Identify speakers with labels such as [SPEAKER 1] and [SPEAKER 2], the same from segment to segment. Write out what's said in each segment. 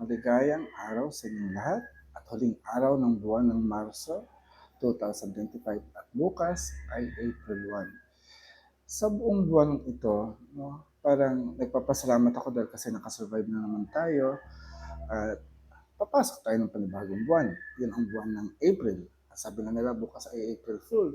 [SPEAKER 1] Maligayang araw sa inyong lahat at huling araw ng buwan ng Marso 2025 at bukas ay April 1. Sa buong buwan ito, no, parang nagpapasalamat ako dahil kasi nakasurvive na naman tayo at papasok tayo ng panibagong buwan. Yun ang buwan ng April. Sabi na nila bukas ay April Fool.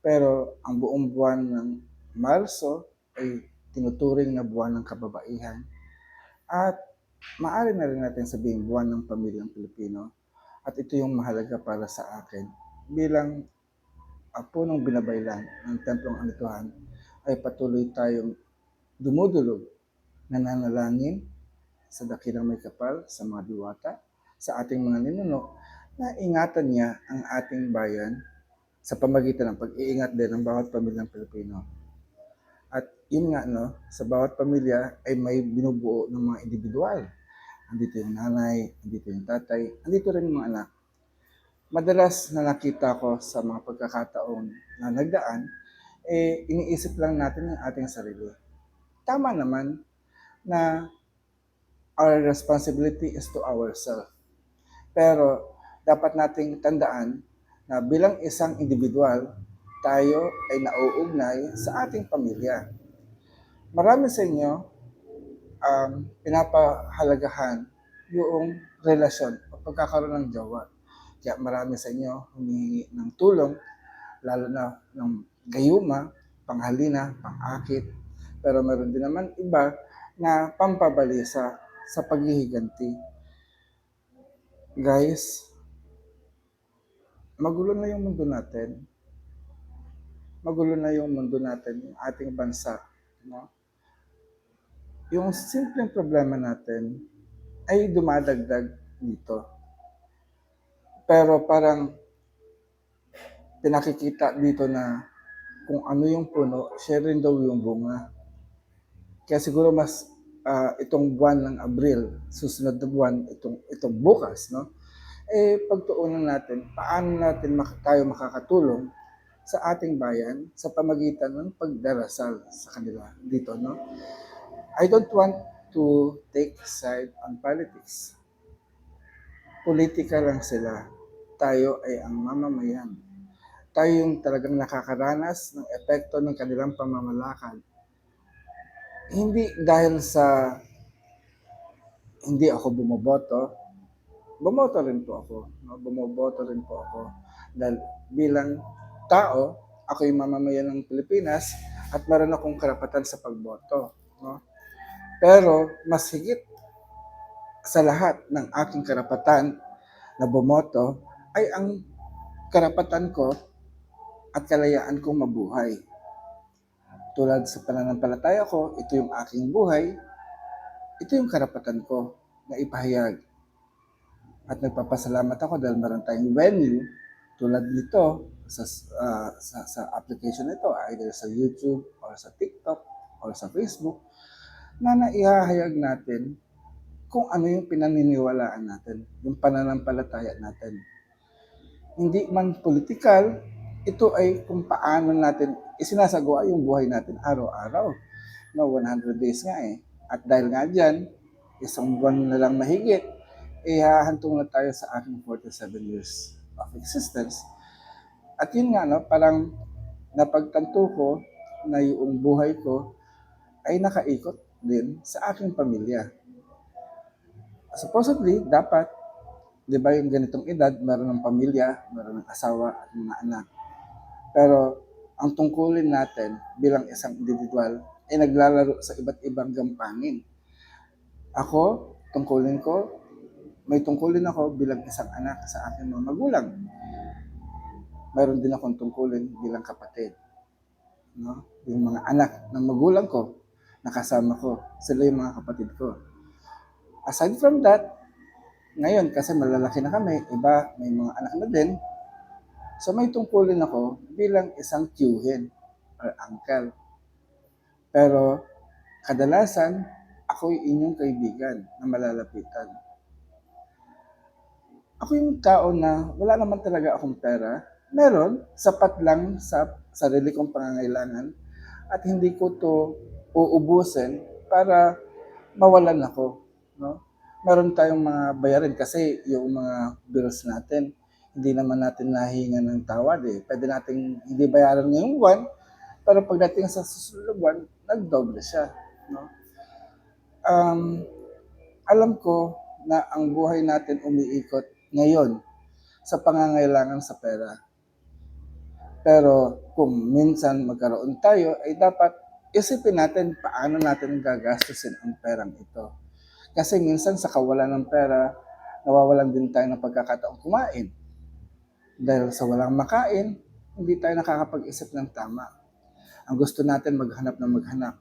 [SPEAKER 1] Pero ang buong buwan ng Marso ay tinuturing na buwan ng kababaihan at maaari na rin natin sabihin buwan ng pamilyang Pilipino at ito yung mahalaga para sa akin bilang apo ng binabaylan ng Templong Anituhan ay patuloy tayong dumudulog, nananalangin sa dakilang may kapal, sa mga diwata, sa ating mga ninuno, na ingatan niya ang ating bayan sa pamagitan ng pag-iingat din ng bawat pamilyang Pilipino. At yun nga, no, sa bawat pamilya ay may binubuo ng mga individual. Andito yung nanay, andito yung tatay, andito rin yung mga anak. Madalas na nakita ko sa mga pagkakataon na nagdaan, eh, iniisip lang natin ang ating sarili. Tama naman na our responsibility is to ourselves. Pero dapat nating tandaan na bilang isang individual, tayo ay nauugnay sa ating pamilya. Marami sa inyo um, pinapahalagahan yung relasyon o pagkakaroon ng jowa. Kaya marami sa inyo humihingi ng tulong, lalo na ng gayuma, panghalina, pangakit. Pero meron din naman iba na pampabalisa sa paghihiganti. Guys, magulo na yung mundo natin. Magulo na yung mundo natin, yung ating bansa. No? Yung simpleng problema natin ay dumadagdag dito. Pero parang pinakikita dito na kung ano yung puno, siya rin daw yung bunga. Kaya siguro mas ah, itong buwan ng Abril, susunod na buwan, itong, itong bukas, no? Eh, pagtuunan natin, paano natin mak- tayo makakatulong sa ating bayan sa pamagitan ng pagdarasal sa kanila dito, no? I don't want to take side on politics. Politika lang sila. Tayo ay ang mamamayan. Tayo yung talagang nakakaranas ng epekto ng kanilang pamamalakad. Hindi dahil sa hindi ako bumoboto, bumoto rin po ako. No? Bumoboto rin po ako. Dahil bilang tao, ako yung mamamayan ng Pilipinas at meron akong karapatan sa pagboto. No? Pero mas higit sa lahat ng aking karapatan na bumoto ay ang karapatan ko at kalayaan kong mabuhay. Tulad sa pananampalataya ko, ito yung aking buhay, ito yung karapatan ko na ipahayag. At nagpapasalamat ako dahil meron tayong venue tulad nito sa, ah, sa, sa application nito, either sa YouTube or sa TikTok or sa Facebook, na naihahayag natin kung ano yung pinaniniwalaan natin, yung pananampalataya natin. Hindi man politikal, ito ay kung paano natin isinasagawa yung buhay natin araw-araw. No, 100 days nga eh. At dahil nga dyan, isang buwan na lang mahigit, eh hahantong na tayo sa aking 47 years of existence. At yun nga, no, parang napagtanto ko na yung buhay ko ay nakaikot din sa aking pamilya. Supposedly, dapat, di ba yung ganitong edad, meron ng pamilya, meron ng asawa at mga anak. Pero ang tungkulin natin bilang isang individual ay naglalaro sa iba't ibang gampangin. Ako, tungkulin ko, may tungkulin ako bilang isang anak sa aking mga magulang. Mayroon din akong tungkulin bilang kapatid. No? Yung mga anak ng magulang ko, nakasama ko. Sila yung mga kapatid ko. Aside from that, ngayon kasi malalaki na kami, iba may mga anak na din. So may tungkulin ako bilang isang tiyuhin or uncle. Pero kadalasan, ako yung inyong kaibigan na malalapitan. Ako yung tao na wala naman talaga akong pera. Meron, sapat lang sa sarili kong pangangailangan at hindi ko to uubusin para mawalan ako. No? meron tayong mga bayarin kasi yung mga bills natin, hindi naman natin nahinga ng tawad eh. Pwede nating hindi bayaran ngayong buwan, pero pagdating sa susunod buwan, nagdoble siya. No? Um, alam ko na ang buhay natin umiikot ngayon sa pangangailangan sa pera. Pero kung minsan magkaroon tayo, ay dapat isipin natin paano natin gagastusin ang perang ito. Kasi minsan sa kawalan ng pera, nawawalan din tayo ng pagkakataong kumain. Dahil sa walang makain, hindi tayo nakakapag-isip ng tama. Ang gusto natin maghanap ng maghanap.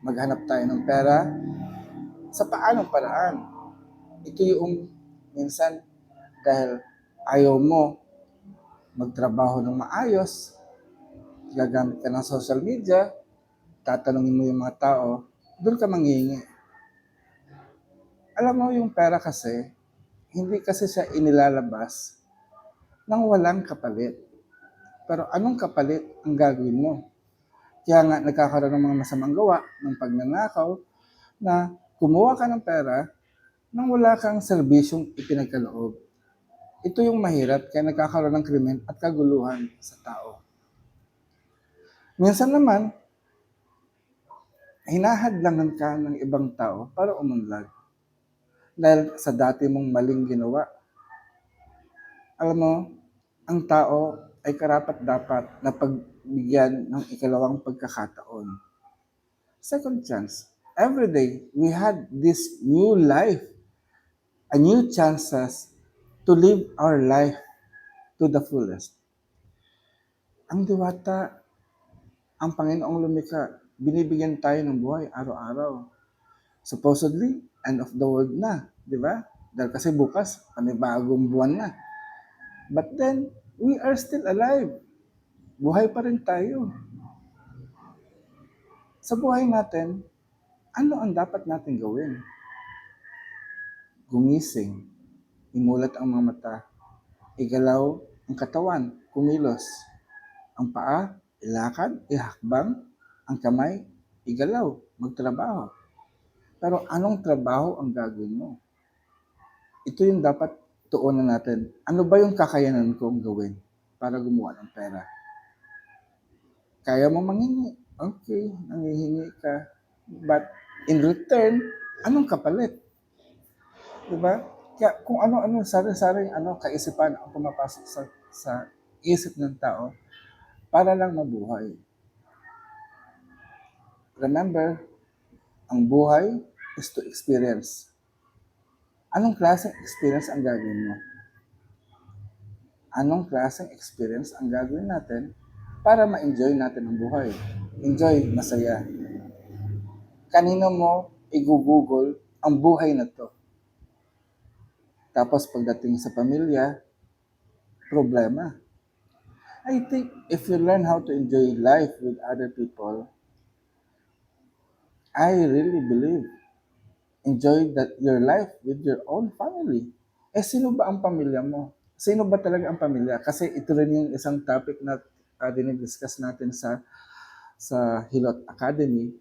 [SPEAKER 1] Maghanap tayo ng pera sa paanong paraan. Ito yung minsan dahil ayaw mo magtrabaho ng maayos, gagamit ka ng social media, tatanungin mo yung mga tao, doon ka manghingi. Alam mo yung pera kasi, hindi kasi siya inilalabas nang walang kapalit. Pero anong kapalit ang gagawin mo? Kaya nga nagkakaroon ng mga masamang gawa ng pagnanakaw na kumuha ka ng pera nang wala kang serbisyong ipinagkaloob. Ito yung mahirap kaya nagkakaroon ng krimen at kaguluhan sa tao. Minsan naman, hinahadlangan ka ng ibang tao para umunlad. Dahil sa dati mong maling ginawa. Alam mo, ang tao ay karapat dapat na pagbigyan ng ikalawang pagkakataon. Second chance. Every day, we had this new life, a new chances to live our life to the fullest. Ang diwata, ang Panginoong lumikha, binibigyan tayo ng buhay araw-araw. Supposedly, end of the world na, di ba? Dahil kasi bukas, panibagong buwan na. But then, we are still alive. Buhay pa rin tayo. Sa buhay natin, ano ang dapat natin gawin? Gumising, imulat ang mga mata, igalaw ang katawan, kumilos. Ang paa, ilakad, ihakbang, ang kamay, igalaw, magtrabaho. Pero anong trabaho ang gagawin mo? Ito yung dapat tuunan natin. Ano ba yung kakayanan kong gawin para gumawa ng pera? Kaya mo mangingi. Okay, nangihingi ka. But in return, anong kapalit? Diba? Kaya kung ano-ano, sari-sari ano, kaisipan ang pumapasok sa, sa isip ng tao para lang mabuhay. Remember, ang buhay is to experience. Anong klaseng experience ang gagawin mo? Anong klaseng experience ang gagawin natin para ma-enjoy natin ang buhay? Enjoy, masaya. Kanino mo i-google ang buhay na to? Tapos pagdating sa pamilya, problema. I think if you learn how to enjoy life with other people, I really believe enjoy that your life with your own family. Eh, sino ba ang pamilya mo? Sino ba talaga ang pamilya? Kasi ito rin yung isang topic na uh, dinidiscuss natin sa sa Hilot Academy,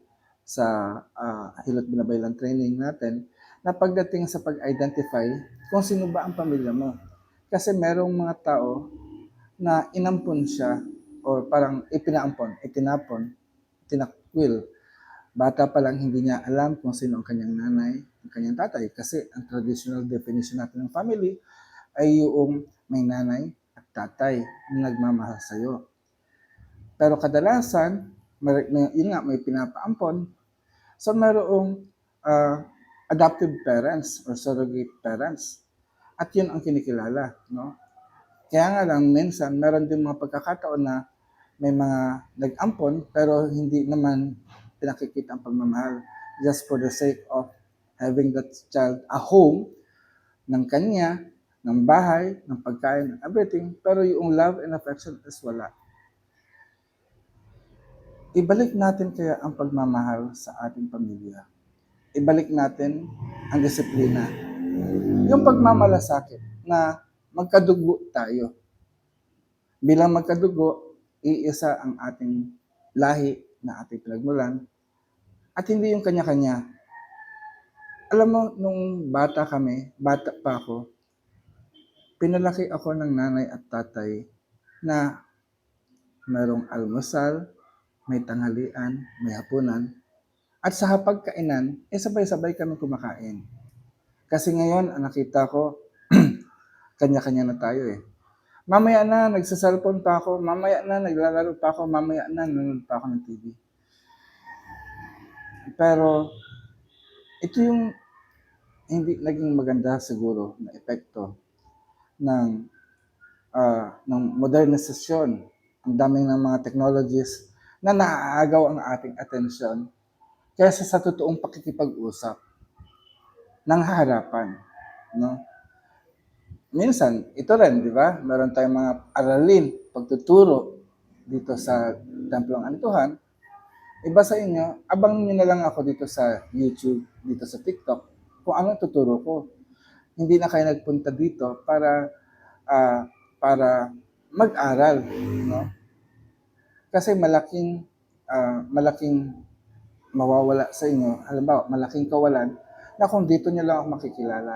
[SPEAKER 1] sa uh, Hilot Binabaylan training natin, na pagdating sa pag-identify kung sino ba ang pamilya mo. Kasi merong mga tao na inampon siya or parang ipinaampon, itinapon, tinakwil bata pa lang hindi niya alam kung sino ang kanyang nanay, ang kanyang tatay. Kasi ang traditional definition natin ng family ay yung may nanay at tatay na nagmamahal sa iyo. Pero kadalasan, may, yun nga, may pinapaampon. So mayroong uh, adoptive parents or surrogate parents. At yun ang kinikilala. No? Kaya nga lang, minsan, meron din mga pagkakataon na may mga nag-ampon pero hindi naman pinakikita ang pagmamahal just for the sake of having that child a home ng kanya, ng bahay, ng pagkain, ng everything, pero yung love and affection is wala. Ibalik natin kaya ang pagmamahal sa ating pamilya. Ibalik natin ang disiplina. Yung pagmamalasakit na magkadugo tayo. Bilang magkadugo, iisa ang ating lahi na ating pinagmulan at hindi yung kanya-kanya. Alam mo nung bata kami, bata pa ako, pinalaki ako ng nanay at tatay na merong almusal, may tanghalian, may hapunan, at sa hapagkainan, eh sabay-sabay kami kumakain. Kasi ngayon, ang nakita ko, kanya-kanya na tayo eh. Mamaya na, nagsasalpon pa ako. Mamaya na, naglalaro pa ako. Mamaya na, nanonood pa ako ng TV. Pero, ito yung hindi naging maganda siguro na epekto ng ah, ng modernisasyon. Ang daming ng mga technologies na naaagaw ang ating atensyon kaysa sa totoong pakikipag-usap ng harapan. No? Minsan, ito rin, di ba? Meron tayong mga aralin, pagtuturo dito sa Templong Antuhan. Iba sa inyo, abang nyo na lang ako dito sa YouTube, dito sa TikTok, kung anong tuturo ko. Hindi na kayo nagpunta dito para ah, para mag-aral, no? Kasi malaking ah, malaking mawawala sa inyo. Halimbawa, malaking kawalan na kung dito nyo lang ako makikilala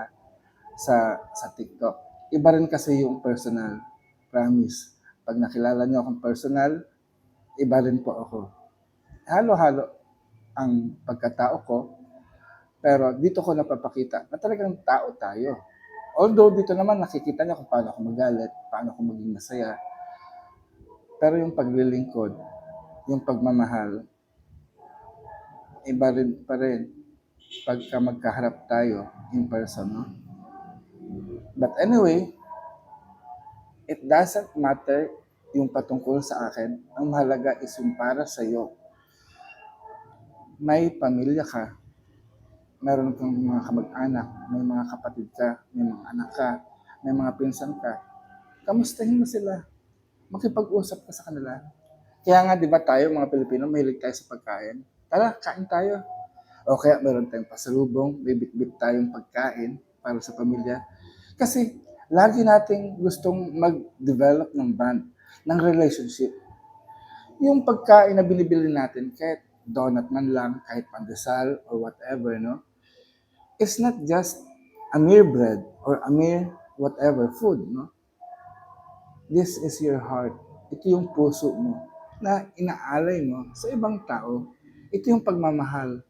[SPEAKER 1] sa sa TikTok. Iba rin kasi yung personal. Promise. Pag nakilala nyo akong personal, iba rin po ako. Halo-halo ang pagkatao ko, pero dito ko napapakita na talagang tao tayo. Although dito naman nakikita niyo kung paano ako magalit, paano ako maging masaya. Pero yung paglilingkod, yung pagmamahal, iba rin pa rin pagka magkaharap tayo in person, no? But anyway, it doesn't matter yung patungkol sa akin. Ang mahalaga is yung para sa iyo. May pamilya ka, meron kang mga kamag-anak, may mga kapatid ka, may mga anak ka, may mga pinsan ka. Kamustahin mo sila. Makipag-usap ka sa kanila. Kaya nga, di ba tayo, mga Pilipino, mahilig tayo sa pagkain. Tara, kain tayo. O kaya meron tayong pasalubong, may bit-bit tayong pagkain para sa pamilya. Kasi lagi nating gustong mag-develop ng bond, ng relationship. Yung pagkain na binibili natin, kahit donut man lang, kahit pandesal or whatever, no? It's not just a mere bread or a mere whatever food, no? This is your heart. Ito yung puso mo na inaalay mo sa ibang tao. Ito yung pagmamahal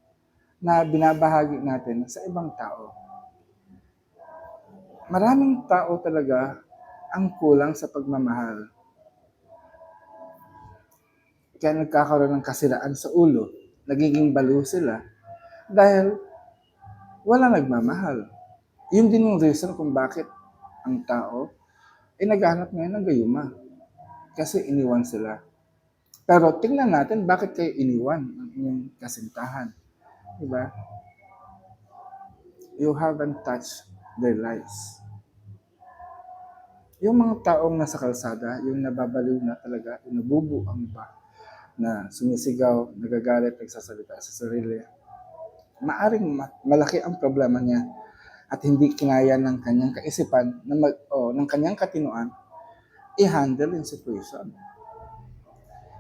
[SPEAKER 1] na binabahagi natin sa ibang tao. Maraming tao talaga ang kulang sa pagmamahal. Kaya nagkakaroon ng kasiraan sa ulo, nagiging baliw sila dahil wala nagmamahal. Yun din yung reason kung bakit ang tao ay naghanap ngayon ng gayuma. Kasi iniwan sila. Pero tingnan natin bakit kayo iniwan ng inyong kasintahan. Diba? You haven't touched their lives. Yung mga taong nasa kalsada, yung nababaliw na talaga, yung nabubuang pa, na sumisigaw, nagagalit, nagsasalita sa sarili, maaring ma- malaki ang problema niya at hindi kinaya ng kanyang kaisipan na mag, o ng kanyang katinuan i-handle yung situation.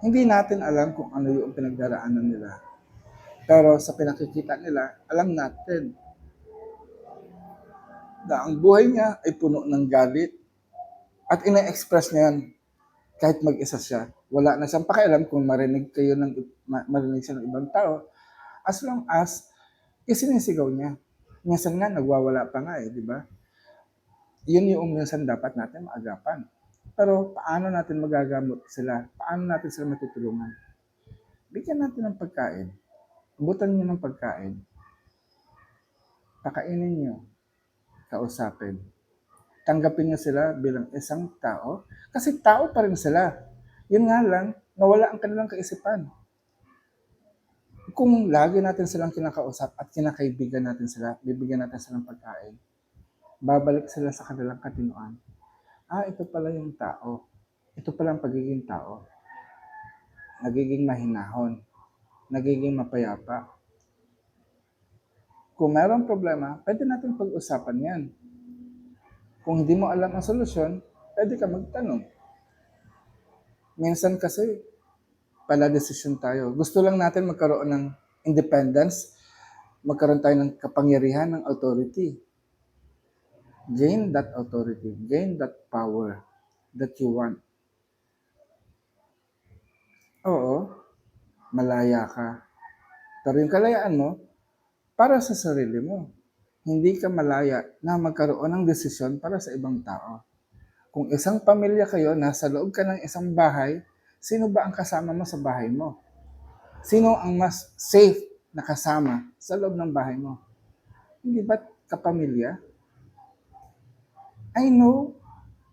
[SPEAKER 1] Hindi natin alam kung ano yung pinagdaraanan nila. Pero sa pinakikita nila, alam natin na ang buhay niya ay puno ng galit at ina-express niya yan kahit mag-isa siya. Wala na siyang pakialam kung marinig kayo ng ma- marinig siya ng ibang tao as long as isinisigaw niya. Minsan nga, nagwawala pa nga eh, di ba? Yun yung minsan dapat natin maagapan. Pero paano natin magagamot sila? Paano natin sila matutulungan? Bigyan natin ng pagkain. Abutan niyo ng pagkain. Pakainin niyo. Kausapin. Tanggapin niyo sila bilang isang tao. Kasi tao pa rin sila. Yun nga lang, nawala ang kanilang kaisipan kung lagi natin silang kinakausap at kinakaibigan natin sila, bibigyan natin sila ng pagkain, babalik sila sa kanilang katinuan. Ah, ito pala yung tao. Ito pala ang pagiging tao. Nagiging mahinahon. Nagiging mapayapa. Kung mayroong problema, pwede natin pag-usapan yan. Kung hindi mo alam ang solusyon, pwede ka magtanong. Minsan kasi, pala desisyon tayo. Gusto lang natin magkaroon ng independence magkaroon tayo ng kapangyarihan ng authority. Gain that authority, gain that power that you want. Oo, malaya ka. Pero yung kalayaan mo, para sa sarili mo. Hindi ka malaya na magkaroon ng desisyon para sa ibang tao. Kung isang pamilya kayo, nasa loob ka ng isang bahay, sino ba ang kasama mo sa bahay mo? Sino ang mas safe na kasama sa loob ng bahay mo? Hindi ba kapamilya? I know,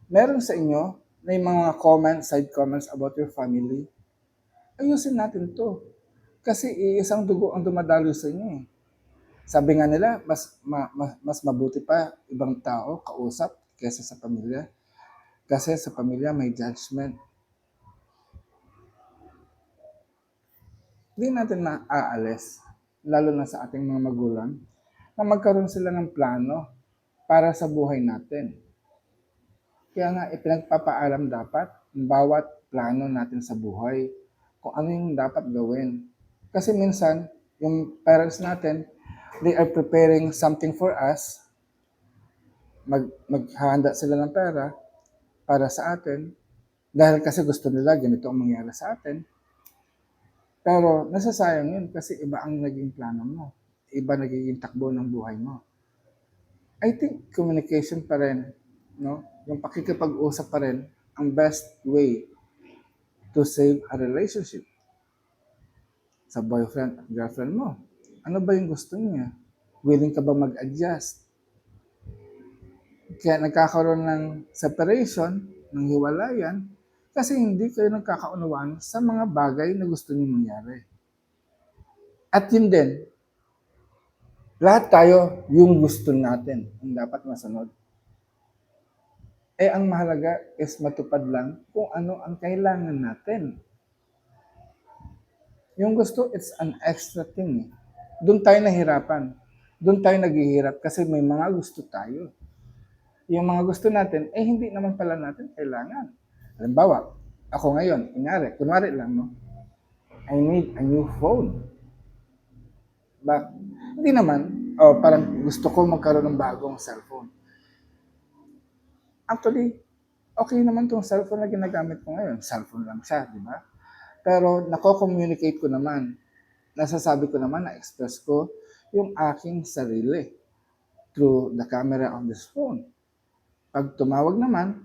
[SPEAKER 1] meron sa inyo na yung mga comments, side comments about your family. Ayusin natin to. Kasi iisang dugo ang dumadalo sa inyo eh. Sabi nga nila, mas, ma, ma- mas mabuti pa ibang tao kausap kaysa sa pamilya. Kasi sa pamilya may judgment. Hindi natin maaalis, lalo na sa ating mga magulang, na magkaroon sila ng plano para sa buhay natin. Kaya nga, ipinagpapaalam dapat ang bawat plano natin sa buhay kung ano yung dapat gawin. Kasi minsan, yung parents natin, they are preparing something for us. Mag, maghahanda sila ng pera para sa atin. Dahil kasi gusto nila ganito ang mangyari sa atin. Pero nasasayang yun kasi iba ang naging plano mo. Iba nagiging takbo ng buhay mo. I think communication pa rin, no? Yung pakikipag-usap pa rin ang best way to save a relationship sa boyfriend at girlfriend mo. Ano ba yung gusto niya? Willing ka ba mag-adjust? Kaya nagkakaroon ng separation, ng hiwalayan, kasi hindi kayo nagkakaunawaan sa mga bagay na gusto niyo mangyari. At yun din, lahat tayo yung gusto natin ang dapat masunod. Eh, ang mahalaga is matupad lang kung ano ang kailangan natin. Yung gusto, it's an extra thing. eh. Doon tayo nahirapan. Doon tayo naghihirap kasi may mga gusto tayo. Yung mga gusto natin, eh hindi naman pala natin kailangan. Halimbawa, ako ngayon, kunyari, kunwari lang, no? I need a new phone. Ba, hindi naman, oh, parang gusto ko magkaroon ng bagong cellphone. Actually, okay naman tong cellphone na ginagamit ko ngayon. Cellphone lang siya, di ba? Pero nako-communicate ko naman. Nasasabi ko naman, na-express ko yung aking sarili through the camera of this phone. Pag tumawag naman,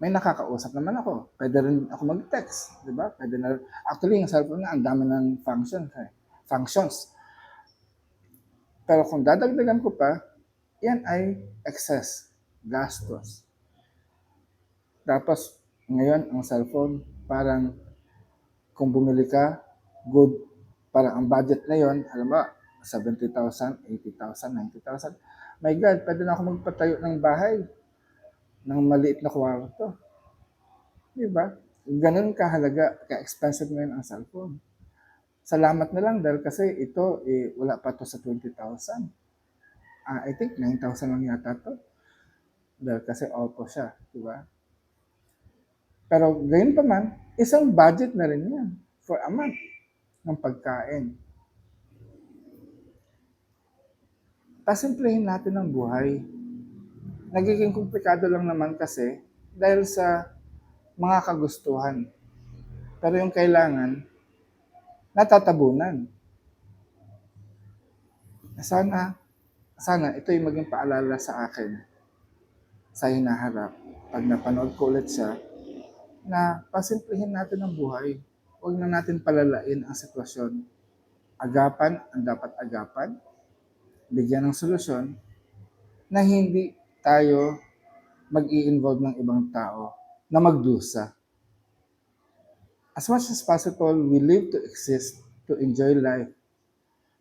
[SPEAKER 1] may nakakausap naman ako. Pwede rin ako mag-text, di ba? Pwede na, actually, yung cellphone na, ang dami ng functions. Eh. Functions. Pero kung dadagdagan ko pa, yan ay excess, gastos. Tapos, ngayon, ang cellphone, parang kung bumili ka, good, parang ang budget na yon, alam ba, 70,000, 80,000, 90,000. My God, pwede na ako magpatayo ng bahay ng maliit na kwarto. Di ba? Ganun kahalaga, ka-expensive ngayon ang cellphone. Salamat na lang dahil kasi ito, eh, wala pa to sa 20,000. Ah, I think 9,000 lang yata to. Dahil kasi Oppo siya, di ba? Pero gayon pa man, isang budget na rin yan for a month ng pagkain. Pasimplihin natin ang buhay. Nagiging komplikado lang naman kasi dahil sa mga kagustuhan. Pero yung kailangan, natatabunan. Sana, sana ito yung maging paalala sa akin sa hinaharap. Pag napanood ko ulit siya, na pasimplihin natin ang buhay. Huwag na natin palalain ang sitwasyon. Agapan ang dapat agapan, bigyan ng solusyon, na hindi tayo mag involve ng ibang tao na magdusa. As much as possible, we live to exist, to enjoy life.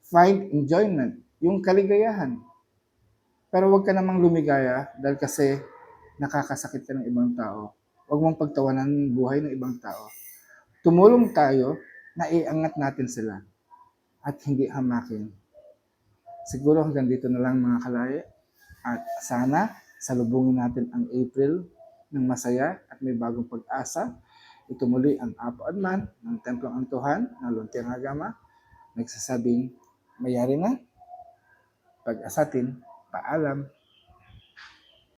[SPEAKER 1] Find enjoyment, yung kaligayahan. Pero huwag ka namang lumigaya dahil kasi nakakasakit ka ng ibang tao. Huwag mong pagtawanan ng buhay ng ibang tao. Tumulong tayo na iangat natin sila at hindi hamakin. Siguro hanggang dito na lang mga kalaya. At sana salubungin natin ang April ng masaya at may bagong pag-asa. Ito muli ang Apo Adman ng Templong Antuhan ng Luntiang Agama. Nagsasabing, mayari na pag-asatin, paalam.